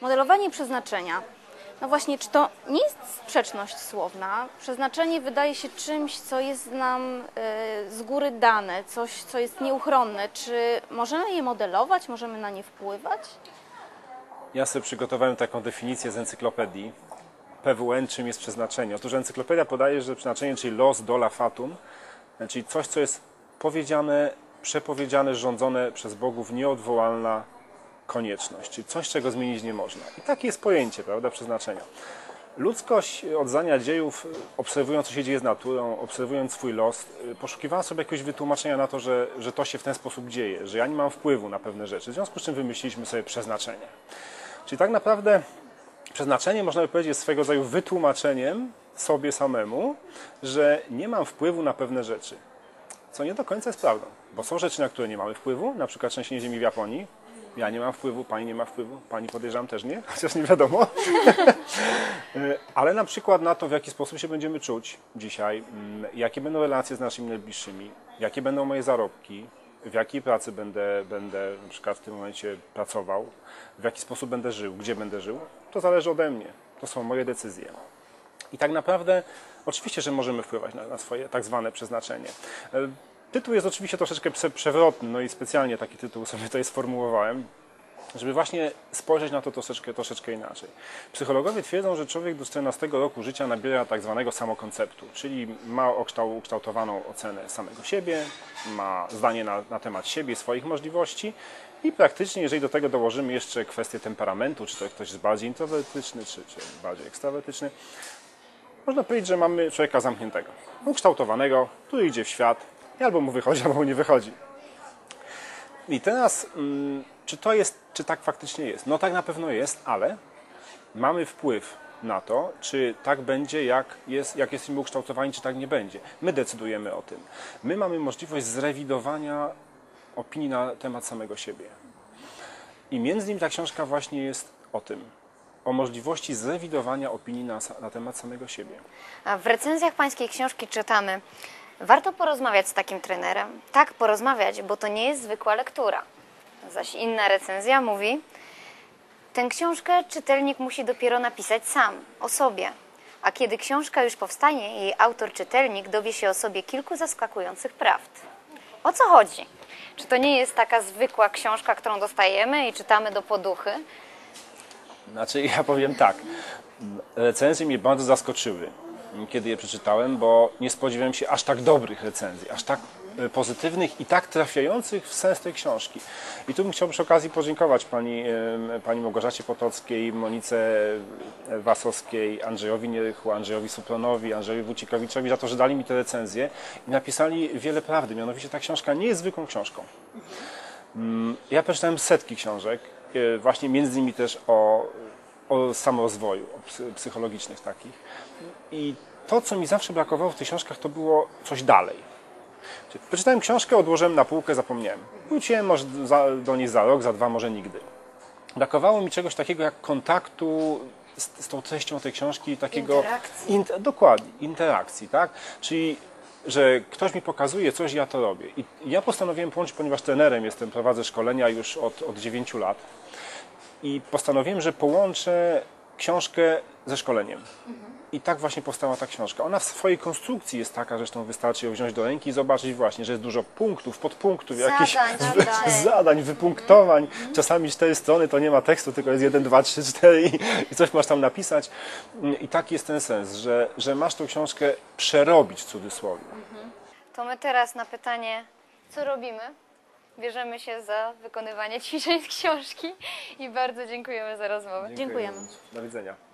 Modelowanie przeznaczenia. No właśnie, czy to nie jest sprzeczność słowna? Przeznaczenie wydaje się czymś, co jest nam e, z góry dane, coś, co jest nieuchronne. Czy możemy je modelować, możemy na nie wpływać? Ja sobie przygotowałem taką definicję z encyklopedii. PWN, czym jest przeznaczenie? Otóż encyklopedia podaje, że przeznaczenie, czyli los, dola, fatum, czyli coś, co jest powiedziane, przepowiedziane, rządzone przez bogów, nieodwołalna konieczność, czyli coś, czego zmienić nie można. I takie jest pojęcie, prawda, przeznaczenia. Ludzkość od zdania dziejów, obserwując, co się dzieje z naturą, obserwując swój los, poszukiwała sobie jakiegoś wytłumaczenia na to, że, że to się w ten sposób dzieje, że ja nie mam wpływu na pewne rzeczy. W związku z czym wymyśliliśmy sobie przeznaczenie. Czyli tak naprawdę przeznaczenie, można by powiedzieć, jest swego rodzaju wytłumaczeniem sobie samemu, że nie mam wpływu na pewne rzeczy. Co nie do końca jest prawdą, bo są rzeczy, na które nie mamy wpływu, na przykład trzęsienie ziemi w Japonii. Ja nie mam wpływu, pani nie ma wpływu, pani podejrzewam też nie, chociaż nie wiadomo. Ale na przykład na to, w jaki sposób się będziemy czuć dzisiaj, mm, jakie będą relacje z naszymi najbliższymi, jakie będą moje zarobki, w jakiej pracy będę, będę na przykład w tym momencie pracował, w jaki sposób będę żył, gdzie będę żył, to zależy ode mnie. To są moje decyzje. I tak naprawdę, oczywiście, że możemy wpływać na, na swoje tak zwane przeznaczenie. Tytuł jest oczywiście troszeczkę prze- przewrotny, no i specjalnie taki tytuł sobie tutaj sformułowałem, żeby właśnie spojrzeć na to troszeczkę, troszeczkę inaczej. Psychologowie twierdzą, że człowiek do 14 roku życia nabiera tak zwanego samokonceptu, czyli ma ukształtowaną ocenę samego siebie, ma zdanie na, na temat siebie, swoich możliwości i praktycznie, jeżeli do tego dołożymy jeszcze kwestię temperamentu, czy to ktoś jest bardziej introwertyczny, czy, czy bardziej ekstrawertyczny, można powiedzieć, że mamy człowieka zamkniętego, ukształtowanego, który idzie w świat i albo mu wychodzi, albo mu nie wychodzi. I teraz, mm, czy to jest, czy tak faktycznie jest? No tak na pewno jest, ale mamy wpływ na to, czy tak będzie, jak, jest, jak jesteśmy ukształtowani, czy tak nie będzie. My decydujemy o tym. My mamy możliwość zrewidowania opinii na temat samego siebie. I między innymi ta książka właśnie jest o tym. O możliwości zrewidowania opinii na, na temat samego siebie. A w recenzjach pańskiej książki czytamy, warto porozmawiać z takim trenerem. Tak, porozmawiać, bo to nie jest zwykła lektura. Zaś inna recenzja mówi, tę książkę czytelnik musi dopiero napisać sam, o sobie. A kiedy książka już powstanie, jej autor-czytelnik dowie się o sobie kilku zaskakujących prawd. O co chodzi? Czy to nie jest taka zwykła książka, którą dostajemy i czytamy do poduchy? Znaczy, ja powiem tak. Recenzje mnie bardzo zaskoczyły, kiedy je przeczytałem, bo nie spodziewałem się aż tak dobrych recenzji, aż tak e, pozytywnych i tak trafiających w sens tej książki. I tu bym chciał przy okazji podziękować pani, em, pani Małgorzacie Potockiej, Monice Wasowskiej, Andrzejowi Nierychu, Andrzejowi Supronowi, Andrzejowi Wucikowiczowi za to, że dali mi te recenzje i napisali wiele prawdy. Mianowicie ta książka nie jest zwykłą książką. Ja przeczytałem setki książek, e, właśnie między innymi też o, o samorozwoju, o psy- psychologicznych takich. I to, co mi zawsze brakowało w tych książkach, to było coś dalej. Czyli Przeczytałem książkę, odłożyłem na półkę, zapomniałem. Wróciłem może do niej za rok, za dwa, może nigdy. Brakowało mi czegoś takiego jak kontaktu z, z tą treścią tej książki, takiego... Interakcji. Int- dokładnie, interakcji, tak? Czyli, że ktoś mi pokazuje coś, ja to robię. I ja postanowiłem połączyć, ponieważ trenerem jestem, prowadzę szkolenia już od, od 9 lat. I postanowiłem, że połączę książkę ze szkoleniem. I tak właśnie powstała ta książka. Ona w swojej konstrukcji jest taka, zresztą wystarczy ją wziąć do ręki i zobaczyć właśnie, że jest dużo punktów, podpunktów, jakichś Zadań, wy- zadań. zadań, wypunktowań. Czasami cztery strony to nie ma tekstu, tylko jest jeden, dwa, trzy, cztery i, i coś masz tam napisać. I taki jest ten sens, że, że masz tą książkę przerobić w cudzysłowie. To my teraz na pytanie, co robimy? Bierzemy się za wykonywanie ćwiczeń z książki i bardzo dziękujemy za rozmowę. Dziękujemy. Do widzenia.